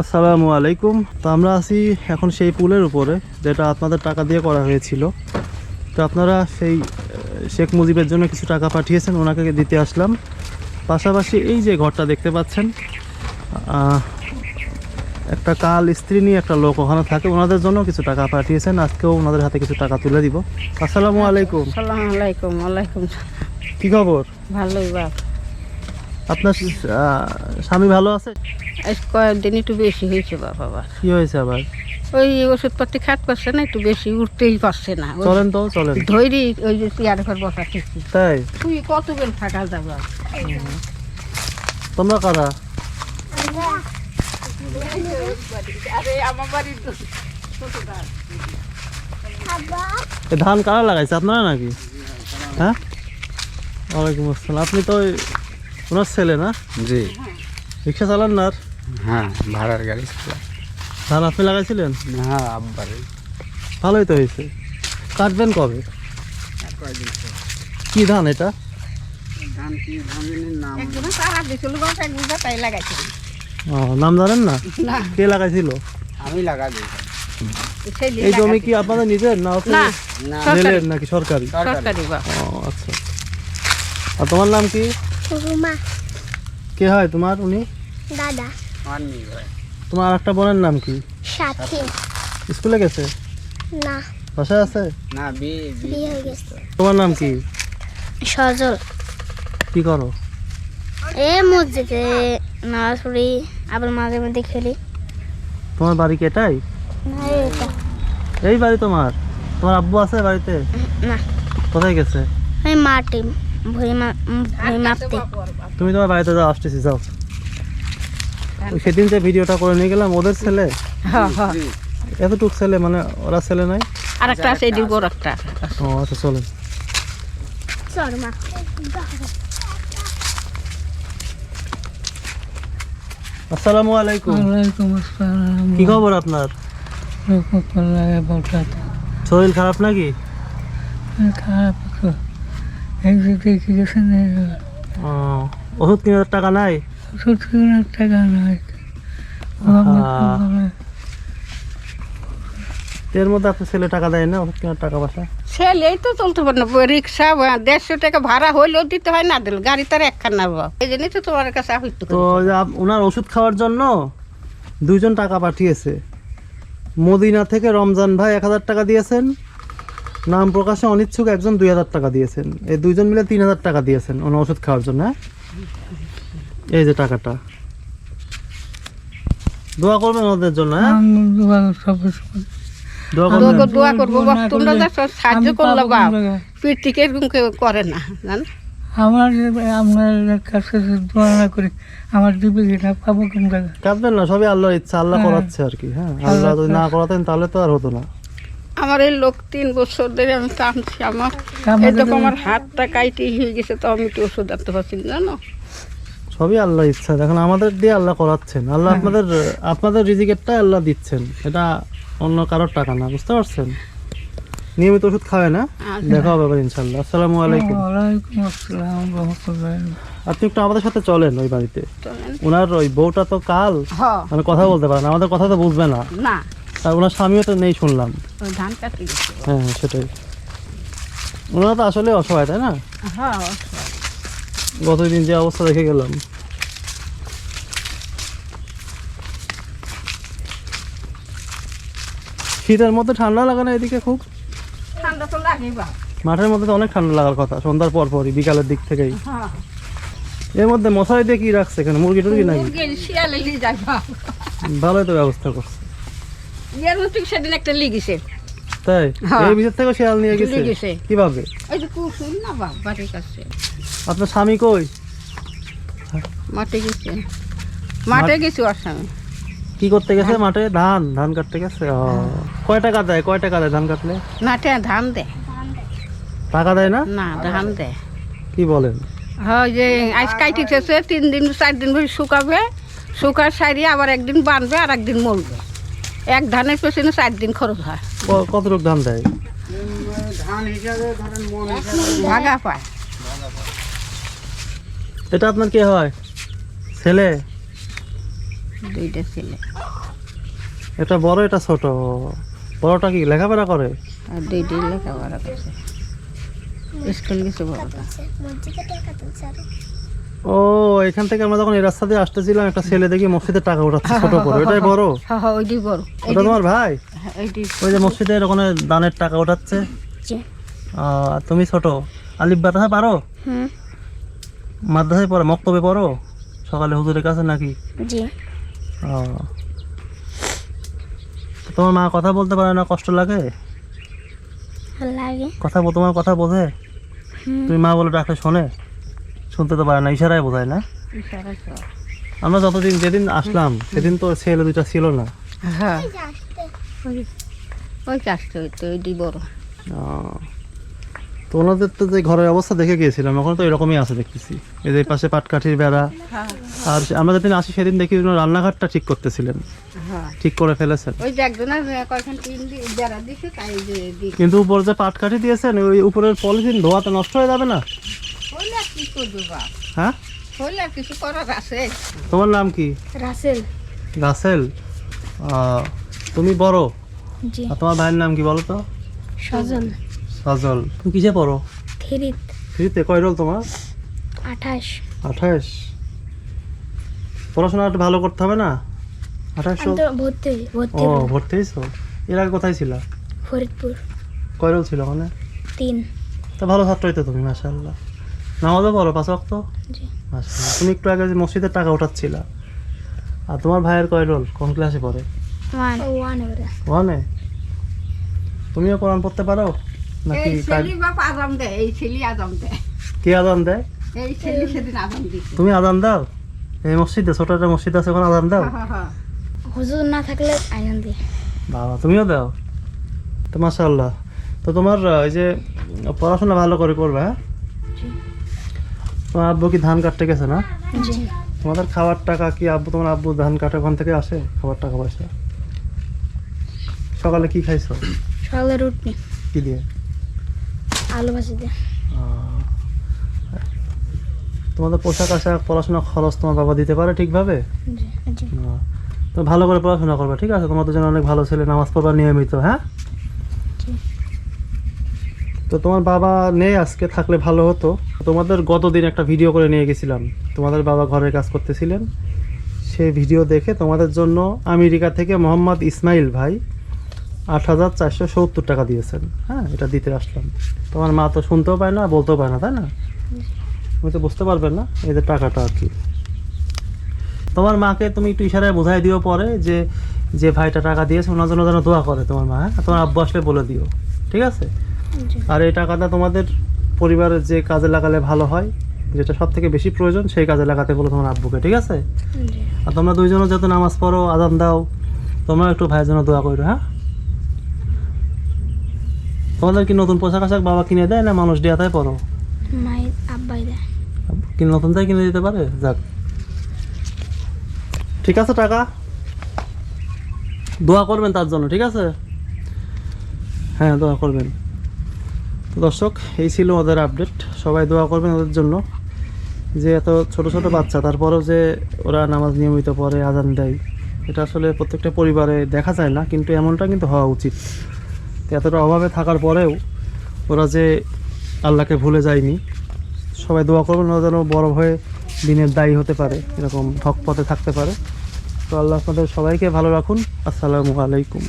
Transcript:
আসসালামু আলাইকুম। তো আমরা আছি এখন সেই পুলের উপরে যেটা আপনাদের টাকা দিয়ে করা হয়েছিল। তো আপনারা সেই শেখ মুজিবের জন্য কিছু টাকা পাঠিয়েছেন ওনাকে দিতে আসলাম। পাশাপাশি এই যে ঘরটা দেখতে পাচ্ছেন একটা কাল স্ত্রী নিয়ে একটা লোক ওখানে থাকে ওনাদের জন্য কিছু টাকা পাঠিয়েছেন। আজকেও ওনাদের হাতে কিছু টাকা তুলে দিব। আসসালামু আলাইকুম। সালাম আলাইকুম ওয়ালাইকুম। কি খবর? ভালোই বাপ। আপনার স্বামী ভালো আছে? কয়েকদিন একটু বেশি হয়েছে আবার। কি হয়েছে আবার? ওই ওষুধপাতি খাট করছে না একটু বেশি উঠতেই পারছে না। চলেন তো চলেন। ধৈরি ওই যে চেয়ার ঘর বসা ঠিকই তাই? তুই কত বেল থাকা যাবে? তোমরা কারা? ধান কারা লাগাইছে আপনারা নাকি? হ্যাঁ? ওয়ালাইকুম আসসালাম। আপনি তো ওনার ছেলে না? জি। রিক্সা চালান না আর? হ্যাঁ ভাড়ার গাড়ি ধান আপনি লাগাইছিলেন? হ্যাঁ আব্বারে ভালোই তো হয়েছে। কাটবেন কবে? কি ধান এটা? ধান কি ধানের নাম? একজনে তারা দিছিল বাপ এক বিঘা তাই লাগাইছিল ও, নাম জানেন না? কে লাগাইছিল? আমি এই জমি কি আপনাদের নিজের না রেলের নাকি সরকারি? সরকারি। ও আচ্ছা। আর তোমার নাম কি? রুমা। কে হয় তোমার উনি? দাদা। তোমার একটা বোনের নাম কি? সাথী। স্কুলে গেছে? না। বাসায় আছে? না বিয়ে বিয়ে হয়ে গেছে। তোমার নাম কি? সজল। কি করো? এ মসজিদে নামাজ পড়ি আবার মাঝে মধ্যে খেলি। তোমার বাড়ি কি এটাই? এই বাড়ি তোমার? তোমার আব্বু আছে বাড়িতে? না। কোথায় গেছে? ওই মাটি মাপতে তুমি তোমার বাড়িতে যাও আসতেছি যাও। সেদিন যে ভিডিওটা করে নিয়ে গেলাম ওদের ছেলে? হ্যাঁ হ্যাঁ এতটুক ছেলে মানে ওরা ছেলে নাই? আর একটা আছে এদিক বড় একটা ও আচ্ছা চলেন চল মা। আসসালামু আলাইকুম। ওয়ালাইকুম আসসালাম। কি খবর আপনার? শরীর খারাপ নাকি? খারাপ তো এই যে দেখে গেছেন ও, ওষুধ কেনার টাকা নাই? সত্যিকার টাকা নাই। এর মধ্যে আপনার ছেলে টাকা দেয় না ওষুধ কেনার টাকা পয়সা ছেলেই তো চলতে পারে না রিক্সা দেড়শো টাকা ভাড়া হইলেও দিতে হয় না দিল গাড়ি তার একখান না বাবা এই জন্যই তো তোমার কাছে আহ্বিত তো ওনার ওষুধ খাওয়ার জন্য দুইজন টাকা পাঠিয়েছে। মদিনা থেকে রমজান ভাই এক হাজার টাকা দিয়েছেন নাম প্রকাশে অনিচ্ছুক একজন দুই হাজার টাকা দিয়েছেন। এই দুইজন মিলে তিন হাজার টাকা দিয়েছেন ওনার ওষুধ খাওয়ার জন্য হ্যাঁ? এই যে টাকাটা। দোয়া করবেন ওদের জন্য হ্যাঁ? দোয়া করবেন। তোকে দোয়া করব তোমরা যা সাহায্য করলে বাপ। আমার পিঠিকে এরকম করে না জান? আপনার কাছে দোয়া না করি আমার দিবে এটা পাবো কোন কাঁদবেন না সবই আল্লাহর ইচ্ছা আল্লাহ হ্যাঁ। করাচ্ছে আর কি হ্যাঁ? আল্লাহ যদি না করাতেন তাহলে তো আর হতো না। আমার এই লোক তিন বছর ধরে আমি টানছি আমার। এই আমার হাতটা কাইটে হয়ে গেছে তো আমি একটু ওষুধ আনতে পারছি না জানো? সবই আল্লাহ ইচ্ছা। দেখেন আমাদের দিয়ে আল্লাহ করাচ্ছেন। আল্লাহ আপনাদের আপনাদের রিজিকেরটা আল্লাহ দিচ্ছেন। এটা অন্য কারোর টাকা না বুঝতে পারছেন? নিয়মিত ওষুধ খাবে না? দেখা হবে আবার ইনশাল্লাহ আসসালামু আলাইকুম। আসসালাম আপনি একটু আমাদের সাথে চলেন ওই বাড়িতে। ওনার ওই বউটা তো কাল মানে কথা বলতে পারে না। আমাদের কথা তো বুঝবে না। না। আর ওনার স্বামীও তো নেই শুনলাম। ধান কাটে গেছে। হ্যাঁ হ্যাঁ, সেটাই। ওনারা তো আসলে অসহায় তাই না? হ্যাঁ গতদিন যে অবস্থা দেখে গেলাম। শীতের মধ্যে ঠান্ডা লাগে না এদিকে খুব? ঠান্ডা তো লাগেই মাঠের মধ্যে তো অনেক ঠান্ডা লাগার কথা সন্ধ্যার পর পরই বিকালের দিক থেকেই। হ্যাঁ। এর মধ্যে মশারি দিয়ে কি রাখছে এখানে মুরগি টুরগি নাকি ভালোই তো ব্যবস্থা করছে। এর মধ্যে সেদিন একটা লিগেছে তাই? হ্যাঁ। এই ভিতর থেকে শিয়াল নিয়ে গেছে? কীভাবে? ওই যে কুসুম না বাপ বাড়ির কাছে। আপনার স্বামী কই? মাঠে গেছে। মাঠে গেছে ওর স্বামী। কি করতে গেছে মাঠে? ধান ধান কাটতে গেছে? কয় টাকা দেয়? কয় টাকা দেয় ধান কাটলে? মাঠে ধান দেয়। টাকা দেয় না? না ধান দেয়। কি বলেন? হয় যে আজ কাইটিতেছে তিন দিন চার দিন শুকাবে। শুকার সারিয়ে আবার একদিন বানবে আর একদিন মরবে। এক ধানের পেছনে চার দিন খরচ হয়। কতটুক ধান দেয়? ধান হিসাবে ধরেন ভাগা পায়। এটা আপনার কে হয়? ছেলে? দুইটা ছেলে। এটা বড় এটা ছোট? বড়টা কি লেখাপড়া করে? আর দুইটাই লেখাপড়া করছে। স্কুল গেছে বড়টা। মসজিদে ও এখান থেকে আমরা যখন এই রাস্তা দিয়ে আসতেছিলাম একটা ছেলে দেখি মসজিদে টাকা উঠাচ্ছে ছোট বড়। এটাই বড়? হ্যাঁ হ্যাঁ ওইটাই বড়। ওটা তোমার ভাই? হ্যাঁ, ওই যে মসজিদের ওখানে দানের টাকা উঠাচ্ছে। তুমি ছোট। আলিফ বাতাসা পারো? মাদ্রাসায় পড়ো মক্তবে পড়ো? সকালে হুজুরের কাছে নাকি? জি। তোমার মা কথা বলতে পারে না কষ্ট লাগে? লাগে। কথা তোমার কথা বোঝে? তুমি মা বলে ডাকে শোনে? শুনতে তো পারে না ইশারায় বোঝায় না? আমরা যতদিন যেদিন আসলাম সেদিন তো ছেলে দুইটা ছিল না। হ্যাঁ। ওই- ওই চাষটা হইতো ওইটাই বড়। তো ওনাদের তো যে ঘরের অবস্থা দেখে গিয়েছিলাম তো এরকমই আছে দেখতেছি। এই যে পাশে পাটকাঠির বেড়া হ্যাঁ। আর আমরা যেদিন আসি সেদিন দেখি উনি রান্নাঘরটা ঠিক করতেছিলেন। হ্যাঁ। ঠিক করে ফেলেছেন। কিন্তু উপর যে পাটকাঠি দিয়েছেন ওই উপরের পলিথিন ধোয়াতে নষ্ট হয়ে যাবে না? হ্যাঁ? কিছু করার আছে। তোমার নাম কি? রাসেল। রাসেল? তুমি বড়? আর তোমার ভাইয়ের নাম কি বলো তো? সজল। সাজল। তুমি কিসে পড়ো? থ্রিত ফ্রিতে কয় রোল তোমার? আঠাশ। আঠাশ। পড়াশোনা একটু ভালো করতে হবে না? আঠাশ ভর্তি ভর্তি। ও ভর্তি হয়েছো? এর আগে কোথায় ছিল? ফরিদপুর। কয় রোল ছিল ওখানে তিন। তো ভালো ছাত্র তো তুমি মাশাল্লাহ নামাজও পড়ো পাঁচ অক্ত জি। তুমি একটু আগে যে মসজিদের টাকা উঠাচ্ছিলা আর তোমার ভাইয়ের কয় রোল কোন ক্লাসে পড়ে? ওয়ান তুমিও কোরআন পড়তে পারো? নাকি কে আদান দেয়? তুমি আদান দাও? এই মসজিদে ছোট একটা মসজিদ আছে ওখানে আদান দাও? হ্যাঁ, হ্যাঁ। হুজুর না থাকলে আইন দি বাবা তুমিও দাও। তো মাশাল্লাহ তো তোমার এই যে পড়াশোনা ভালো করে করবে হ্যাঁ? জি। তোমার আব্বু কি ধান কাটতে গেছে না? তোমাদের খাবার টাকা কি আব্বু তোমার আব্বু ধান কাটে ওখান থেকে আসে? খাবার টাকা পয়সা? সকালে কি খাইছো? সকালে রুটি। কি দিয়ে? আলু ভাজি দিয়ে। তোমাদের পোশাক আশাক পড়াশোনা খরচ তোমার বাবা দিতে পারে ঠিকভাবে। তো ভালো করে পড়াশোনা করবে ঠিক আছে? তোমাদের জন্য অনেক ভালো ছেলে নামাজ পড়বা নিয়মিত হ্যাঁ। তো তোমার বাবা নেই আজকে, থাকলে ভালো হতো। তোমাদের গতদিন একটা ভিডিও করে নিয়ে গেছিলাম। তোমাদের বাবা ঘরের কাজ করতেছিলেন। সেই ভিডিও দেখে তোমাদের জন্য আমেরিকা থেকে মোহাম্মদ ইসমাইল ভাই আট হাজার চারশো সত্তর টাকা দিয়েছেন। হ্যাঁ এটা দিতে আসলাম। তোমার মা তো শুনতেও পায় না, বলতেও পায় না, তাই না? তুমি তো বুঝতে পারবেন না এদের টাকাটা আর কি। তোমার মাকে তুমি একটু ইশারায় বোঝাই দিও পরে যে যে ভাইটা টাকা দিয়েছে, ওনার জন্য যেন দোয়া করে তোমার মা হ্যাঁ? তোমার আব্বু আসলে বলে দিও। ঠিক আছে? আর এই টাকাটা তোমাদের পরিবারের যে কাজে লাগালে ভালো হয় যেটা সব থেকে বেশি প্রয়োজন সেই কাজে লাগাতে বলো তোমার আব্বুকে ঠিক আছে? আর তোমরা দুইজনও যত নামাজ পড়ো আজান দাও তোমরা একটু ভাইয়ের জন্য দোয়া করো হ্যাঁ? তোমাদের কি নতুন পোশাক আশাক বাবা কিনে দেয় না মানুষ দেওয়া তাই পড়ো দেয়। কি নতুন তাই কিনে দিতে পারে? যাক। ঠিক আছে টাকা? দোয়া করবেন তার জন্য ঠিক আছে? হ্যাঁ দোয়া করবেন। দর্শক, এই ছিল ওদের আপডেট সবাই দোয়া করবেন ওদের জন্য যে এত ছোট ছোট বাচ্চা, তারপরেও যে ওরা নামাজ নিয়মিত পড়ে, আজান দেয়, এটা আসলে প্রত্যেকটা পরিবারে দেখা যায় না, কিন্তু এমনটা কিন্তু হওয়া উচিত। এতটা অভাবে থাকার পরেও ওরা যে আল্লাহকে ভুলে যায়নি, সবাই দোয়া করবেন ওরা যেন বড় হয়ে দিনের দায়ী হতে পারে, এরকম হক পথে থাকতে পারে। তো আল্লাহ আপনাদের সবাইকে ভালো রাখুন। আসসালামু আলাইকুম।